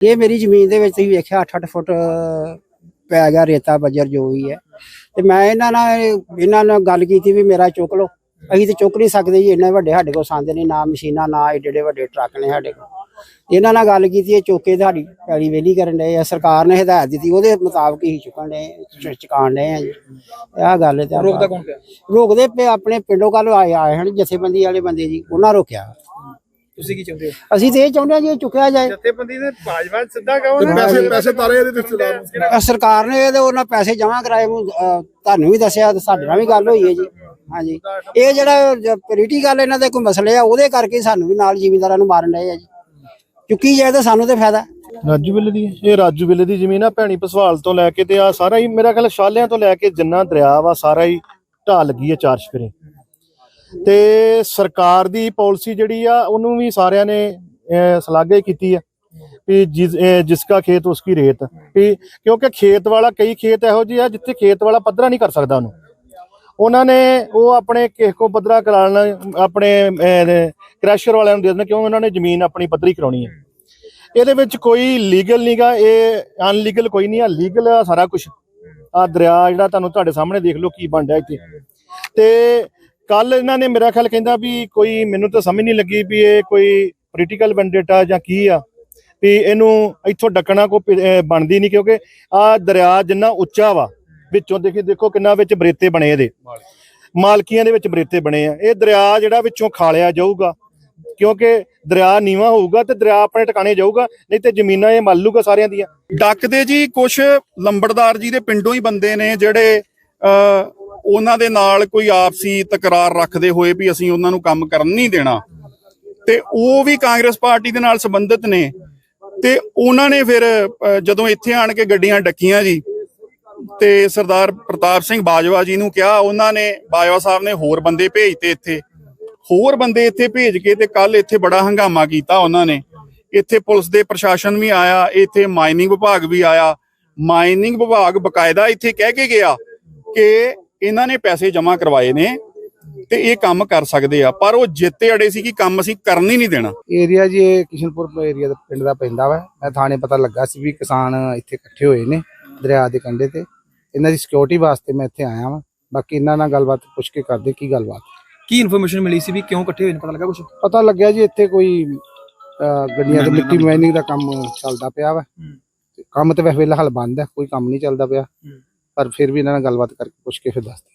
ਇਹ ਮੇਰੀ ਜ਼ਮੀਨ ਦੇ ਵਿੱਚ ਤੁਸੀਂ ਵੇਖਿਆ 8-8 ਫੁੱਟ ਪੈ ਗਿਆ ਰੇਤਾ ਬੱਜਰ ਜੋ ਵੀ ਹੈ। ਤੇ ਮੈਂ ਇਹਨਾਂ ਨਾਲ ਇਹਨਾਂ ਨਾਲ ਗੱਲ ਕੀਤੀ ਵੀ ਮੇਰਾ ਚੁੱਕ ਲਓ। ਅਸੀਂ ਤੇ ਚੁੱਕ ਨਹੀਂ ਸਕਦੇ ਜੀ ਇੰਨੇ ਵੱਡੇ ਸਾਡੇ ਕੋਲ ਸੰਦ ਨਹੀਂ ਨਾ ਮਸ਼ੀਨਾਂ ਨਾ ਏਡੇ ਏਡੇ ਵੱਡੇ ਟਰੱਕ ਨੇ ਸਾਡੇ ਕੋਲ। ਇਹਨਾਂ ਨਾਲ ਗੱਲ ਕੀਤੀ ਇਹ ਚੁੱਕੇ ਤੁਹਾਡੀ ਪੈਲੀ ਵੇਲੀ ਕਰਨ ਦੇ ਆ। ਸਰਕਾਰ ਨੇ ਹਦਾਇਤ ਦਿੱਤੀ ਉਹਦੇ ਮੁਤਾਬਕ ਹੀ ਚੁੱਕਣ ਦੇ ਚੁਕਾਣ ਦੇ ਆ ਜੀ। ਇਹ ਗੱਲ ਹੈ ਤੇ ਰੋਕਦਾ ਕੌਣ ਪਿਆ? ਰੋਕਦੇ ਪਏ ਆਪਣੇ ਪਿੰਡੋਂ ਕੱਲ ਆਏ ਆਏ ਹਨ ਜਥੇਬੰਦੀ ਵਾਲੇ ਬੰਦੇ ਜੀ ਉਹਨਾਂ ਰੋਕਿਆ। ਤੁਸੀਂ ਕੀ ਚਾਹੁੰਦੇ ਹੋ? ਅਸੀਂ ਤੇ ਇਹ ਚਾਹੁੰਦੇ ਹਾਂ ਜੀ ਇਹ ਚੁੱਕਿਆ ਜਾਏ। ਜਥੇਬੰਦੀ ਨੇ ਭਾਜਪਾ ਸਿੱਧਾ ਕਹੋ ਤੇ ਪੈਸੇ ਪੈਸੇ ਤਾਰੇ ਇਹਦੇ ਨੂੰ ਅਹ ਸਰਕਾਰ ਨੇ ਇਹਦੇ ਉਹਨਾਂ ਪੈਸੇ ਜਮ੍ਹਾਂ ਕਰਾਏ ਨੂੰ, ਅਹ ਤੁਹਾਨੂੰ ਵੀ ਦੱਸਿਆ ਤੇ ਸਾਡੇ ਨਾਲ ਵੀ ਗੱਲ ਹੋਈ ਹੈ ਜੀ। ਹਾਂਜੀ। ਇਹ ਜਿਹੜਾ ਪੋਲੀਟੀਕਲ ਇਹਨਾਂ ਦੇ ਕੋਈ ਮਸਲੇ ਆ ਉਹਦੇ ਕਰਕੇ ਸਾਨੂੰ ਵੀ ਨਾਲ ਜ਼ਿਮੀਂਦਾਰਾਂ ਨੂੰ ਮਾਰਨ ਡਏ ਆ ਜੀ। ਚੁੱਕੀ ਜਾਏ ਤਾਂ ਸਾਨੂੰ ਤੇ ਫਾਇਦਾ। ਰਾਜੂ ਬਿੱਲੇ ਦੀ ਇਹ ਰਾਜੂ ਬਿੱਲੇ ਦੀ ਜ਼ਮੀਨ ਆ ਭੈਣੀ ਪਸਵਾਲ ਤੋਂ ਲੈ ਕੇ ਤੇ ਆ ਸਾਰਾ ਹੀ ਮੇਰਾ ਖਿਆਲ ਸ਼ਾਲਿਆਂ ਤੋਂ ਲੈ ਕੇ ਜਿੰਨਾ ਦਰਿਆ ਵਾ ਸਾਰਾ ਹੀ ਢਾਹ ਲੱਗੀ ਆ ਚਾਰ ਸ਼ਫਰੇ ਤੇ ਸਰਕਾਰ ਦੀ ਪਾਲਿਸੀ ਜਿਹੜੀ ਆ ਉਹਨੂੰ ਵੀ ਸਾਰਿਆਂ ਨੇ ਅਹ, ਸ਼ਲਾਘਾ ਹੀ ਕੀਤੀ ਆ ਵੀ ਜਿਸ ਅਹ, ਜਿਸਕਾ ਖੇਤ ਉਸਕੀ ਰੇਤ। ਵੀ ਕਿਉਂਕਿ ਖੇਤ ਵਾਲਾ ਕਈ ਖੇਤ ਇਹੋ ਜਿਹੇ ਆ ਜਿੱਥੇ ਖੇਤ ਵਾਲਾ ਪੱਧਰਾ ਨਹੀਂ ਕਰ ਸਕਦਾ ਉਹਨੂੰ। ਉਹਨਾਂ ਨੇ ਉਹ ਆਪਣੇ ਕਿਸੇ ਕੋ ਪੱਧਰਾ ਕਰਾਉਣ ਆਪਣੇ ਕ੍ਰੈਸ਼ਰ ਵਾਲਿਆਂ ਨੂੰ ਦੇ ਦੇਣਾ ਕਿਉਂ ਉਹਨਾਂ ਨੇ ਜ਼ਮੀਨ ਆਪਣੀ ਪੱਧਰੀ ਕਰਾਉਣੀ ਹੈ। ਇਹਦੇ ਵਿੱਚ ਕੋਈ ਲੀਗਲ ਨਹੀਂਗਾ ਇਹ ਅਨਲੀਗਲ ਕੋਈ ਨਹੀਂ ਆ ਲੀਗਲ ਆ ਸਾਰਾ ਕੁਝ ਆ ਦਰਿਆ ਜਿਹੜਾ ਤੁਹਾਨੂੰ ਤੁਹਾਡੇ ਸਾਹਮਣੇ ਦੇਖ ਲਓ ਕੀ ਬਣ ਰਿਹਾ ਇੱਥੇ। ਤੇ ਕੱਲ ਇਹਨਾਂ ਨੇ ਮੇਰਾ ਖਿਆਲ ਕਹਿੰਦਾ ਵੀ ਕੋਈ ਮੈਨੂੰ ਤਾਂ ਸਮਝ ਨਹੀਂ ਲੱਗੀ ਵੀ ਇਹ ਕੋਈ ਪੋਲੀਟੀਕਲ ਵੈਂਡੇਟਾ ਜਾਂ ਕੀ ਆ ਵੀ ਇਹਨੂੰ ਇੱਥੋਂ ਡੱਕਣਾ ਕੋ ਬਣਦੀ ਨਹੀਂ ਕਿਉਂਕਿ ਆ ਦਰਿਆ ਜਿੰਨਾ ਉੱਚਾ ਵਾ ਵਿੱਚੋਂ ਦੇਖੀ ਦੇਖੋ ਕਿੰਨਾ ਵਿੱਚ ਬਰੇਤੇ ਬਣੇ ਇਹਦੇ। ਮਾਲਕੀਆਂ ਦੇ ਵਿੱਚ ਬਰੇਤੇ ਬਣੇ ਆ। ਇਹ ਦਰਿਆ ਜਿਹੜਾ ਵਿੱਚੋਂ ਖਾਲਿਆ ਜਾਊਗਾ ਕਿਉਂਕਿ ਦਰਿਆ ਨੀਵਾ ਹੋਊਗਾ ਤੇ ਦਰਿਆ ਆਪਣੇ ਟਿਕਾਣੇ ਜਾਊਗਾ ਨਹੀਂ ਤੇ ਜ਼ਮੀਨਾਂ ਇਹ ਮੱਲ ਲੂਗਾ ਸਾਰਿਆਂ ਦੀਆਂ। ਡੱਕਦੇ ਜੀ ਕੁਛ ਲੰਬੜਦਾਰ ਜੀ ਦੇ ਪਿੰਡੋਂ ਹੀ ਬੰਦੇ ਨੇ ਜਿਹੜੇ ਅ, ਉਹਨਾਂ ਦੇ ਨਾਲ ਕੋਈ ਆਪਸੀ ਤਕਰਾਰ ਰੱਖਦੇ ਹੋਏ ਵੀ ਅਸੀਂ ਉਹਨਾਂ ਨੂੰ ਕੰਮ ਕਰਨ ਨਹੀਂ ਦੇਣਾ। ਤੇ ਉਹ ਵੀ ਕਾਂਗਰਸ ਪਾਰਟੀ ਦੇ ਨਾਲ ਸੰਬੰਧਿਤ ਨੇ। ਤੇ ਉਹਨਾਂ ਨੇ ਫਿਰ ਜਦੋਂ ਇੱਥੇ ਆਣ ਕੇ ਗੱਡੀਆਂ ਡੱਕੀਆਂ ਜੀ, ਤੇ ਸਰਦਾਰ ਪ੍ਰਤਾਪ ਸਿੰਘ ਬਾਜਵਾ ਜੀ ਨੂੰ ਕਿਹਾ, ਉਹਨਾਂ ਨੇ, ਬਾਜਵਾ ਸਾਹਿਬ ਨੇ ਹੋਰ ਬੰਦੇ ਭੇਜਤੇ ਇੱਥੇ। ਹੋਰ ਬੰਦੇ ਇੱਥੇ ਭੇਜ ਕੇ ਤੇ ਕੱਲ ਇੱਥੇ ਬੜਾ ਹੰਗਾਮਾ ਕੀਤਾ ਉਹਨਾਂ ਨੇ। ਇੱਥੇ ਪੁਲਿਸ ਦੇ ਪ੍ਰਸ਼ਾਸਨ ਵੀ ਆਇਆ, ਇੱਥੇ ਮਾਈਨਿੰਗ ਵਿਭਾਗ ਵੀ ਆਇਆ। ਮਾਈਨਿੰਗ ਵਿਭਾਗ ਬਕਾਇਦਾ ਇੱਥੇ ਕਹਿ ਕੇ ਗਿਆ ਕਿ ਇਹਨਾਂ ਨੇ ਪੈਸੇ ਜਮ੍ਹਾਂ ਕਰਵਾਏ ਨੇ ਤੇ ਇਹ ਕੰਮ ਕਰ ਸਕਦੇ ਆ। ਪਰ ਉਹ ਜਿੱਤੇ ਅੜੇ ਸੀ ਕਿ ਕੰਮ ਅਸੀਂ ਕਰਨ ਹੀ ਨਹੀਂ ਦੇਣਾ। ਏਰੀਆ ਜੀ ਇਹ ਕਿਸ਼ਨਪੁਰ ਏਰੀਆ ਦਾ ਪਿੰਡ ਦਾ ਪੈਂਦਾ ਵਾ। ਮੈਂ ਥਾਣੇ ਪਤਾ ਲੱਗਾ ਸੀ ਵੀ ਕਿਸਾਨ ਇੱਥੇ ਇਕੱਠੇ ਹੋਏ ਨੇ ਦਰਿਆ ਦੇ ਕੰਢੇ ਤੇ। ਇਹਨਾਂ ਦੀ ਸਿਕਿਉਰਿਟੀ ਵਾਸਤੇ ਮੈਂ ਇੱਥੇ ਆਇਆ ਵਾਂ। ਬਾਕੀ ਇਹਨਾਂ ਨਾਲ ਗੱਲਬਾਤ ਪੁੱਛ ਕੇ ਕਰਦੇ ਕੀ ਗੱਲਬਾਤ। ਕੀ ਇਨਫੋਰਮੇਸ਼ਨ ਮਿਲੀ ਸੀ ਵੀ ਕਿਉਂ ਇਕੱਠੇ ਹੋਏ ਨੇ? ਪਤਾ ਲੱਗਾ ਕੁਝ ਪਤਾ ਲੱਗਿਆ ਜੀ ਇੱਥੇ ਕੋਈ ਗੱਡੀਆਂ ਤੇ ਮਿੱਟੀ ਮਾਈਨਿੰਗ ਦਾ ਕੰਮ ਚੱਲਦਾ ਪਿਆ ਵਾ। ਤੇ ਕੰਮ ਤੇ ਵੈਸੇ ਫਿਲਹਾਲ ਬੰਦ ਹੈ ਕੋਈ ਕੰਮ ਨਹੀਂ ਚੱਲਦਾ ਪਿਆ। ਪਰ ਫਿਰ ਵੀ ਇਹਨਾਂ ਨਾਲ ਗੱਲਬਾਤ ਕਰਕੇ ਪੁੱਛ ਕੇ ਫਿਰ ਦੱਸਦੇ